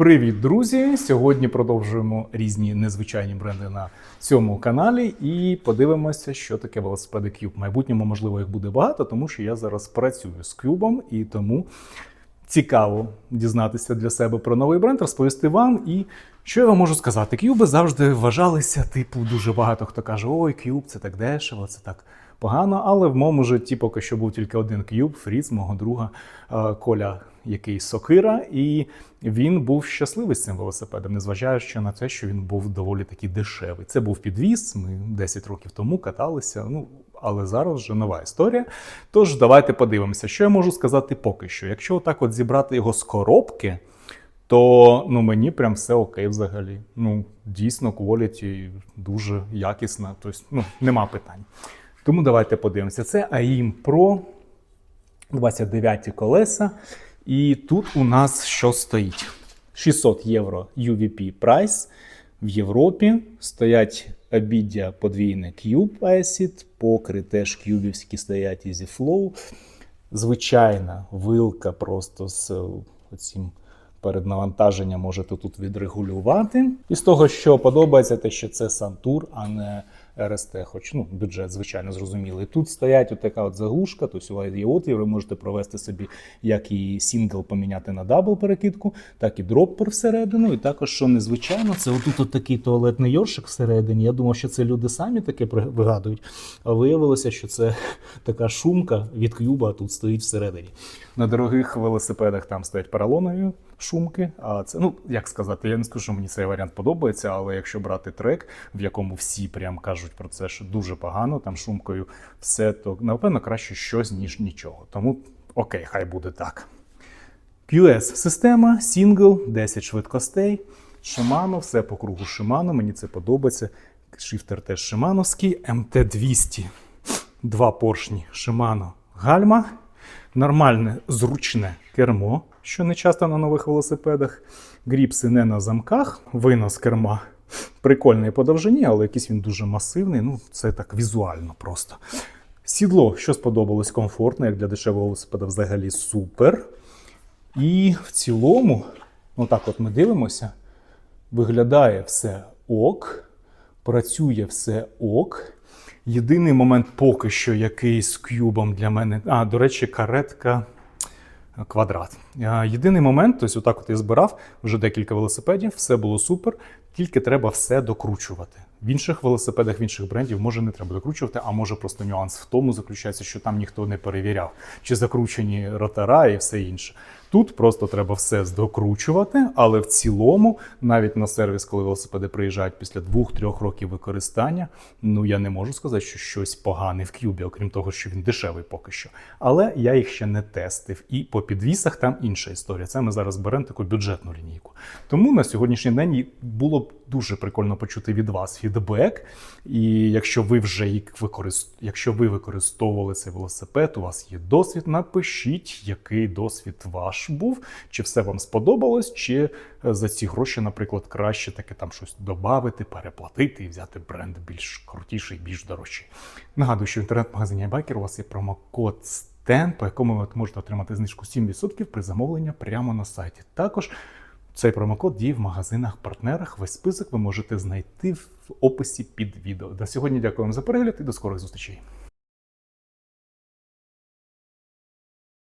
Привіт, друзі! Сьогодні продовжуємо різні незвичайні бренди на цьому каналі і подивимося, що таке велосипеди Cube. В майбутньому, можливо, їх буде багато, тому що я зараз працюю з Cube, і тому цікаво дізнатися для себе про новий бренд, розповісти вам. І що я вам можу сказати? Кюби завжди вважалися, типу, дуже багато хто каже: ой, Cube, це так дешево, це так погано. Але в моєму житті поки що був тільки один Cube, Фріц, мого друга е, Коля, який сокира, і він був щасливий з цим велосипедом, незважаючи на те, що він був доволі таки дешевий. Це був підвіз. Ми 10 років тому каталися. Ну але зараз вже нова історія. Тож давайте подивимося, що я можу сказати поки що. Якщо отак от зібрати його з коробки, то ну мені прям все окей взагалі. Ну дійсно, quality дуже якісна. Тобто, ну нема питань. Тому давайте подивимося. Це AIM Pro 29 колеса. І тут у нас що стоїть? 600 євро UVP прайс. В Європі стоять обіддя подвійне Cube Acid, покри теж кюбівські стоять EasyFlow. Звичайна вилка просто з цим переднавантаження можете тут відрегулювати. І з того, що подобається, те, що це Сантур, а не РСТ, хоч ну, бюджет, звичайно, зрозумілий. Тут стоять отака от заглушка, тобто у вас є отвір, ви можете провести собі як і сингл поміняти на дабл перекидку, так і дроппер всередину. І також, що незвичайно, це отут от такий туалетний йоршик всередині. Я думав, що це люди самі таке вигадують, а виявилося, що це така шумка від кюба тут стоїть всередині. На дорогих велосипедах там стоять поролонові шумки. А це, ну як сказати, я не скажу, що мені цей варіант подобається, але якщо брати трек, в якому всі прям кажуть про це, що дуже погано, там шумкою все, то напевно краще щось, ніж нічого. Тому окей, хай буде так. QS-система, сингл, 10 швидкостей, Shimano, все по кругу Shimano, мені це подобається. Шифтер теж шимановський, МТ-200, два поршні Shimano гальма, нормальне зручне кермо, що не часто на нових велосипедах. Гріпси не на замках, винос керма прикольний по довжині, але якийсь він дуже масивний. Ну, це так візуально просто. Сідло, що сподобалось, комфортне, як для дешевого велосипеда, взагалі супер. І в цілому, ну так от ми дивимося, виглядає все ок, працює все ок. Єдиний момент поки що, який з кюбом для мене. А, до речі, каретка квадрат. Єдиний момент, тобто, отак от я збирав вже декілька велосипедів, все було супер, тільки треба все докручувати. В інших велосипедах, в інших брендів може не треба докручувати, а може просто нюанс в тому заключається, що там ніхто не перевіряв, чи закручені ротора і все інше. Тут просто треба все докручувати, але в цілому, навіть на сервіс, коли велосипеди приїжджають після двох-трьох років використання, ну я не можу сказати, що щось погане в кюбі, окрім того, що він дешевий поки що. Але я їх ще не тестив. І по підвісах там інша історія. Це ми зараз беремо таку бюджетну лінійку. Тому на сьогоднішній день було б дуже прикольно почути від вас фідбек. І якщо ви вже їх використ... якщо ви використовували цей велосипед, у вас є досвід, напишіть, який досвід ваш був, чи все вам сподобалось, чи е, за ці гроші, наприклад, краще таке там щось додати, переплатити і взяти бренд більш крутіший, більш дорожчий. Нагадую, що в інтернет-магазині iBiker у вас є промокод STEN, по якому ви можете отримати знижку 7% при замовленні прямо на сайті. Також цей промокод діє в магазинах-партнерах. Весь список ви можете знайти в описі під відео. На сьогодні дякую вам за перегляд і до скорих зустрічей.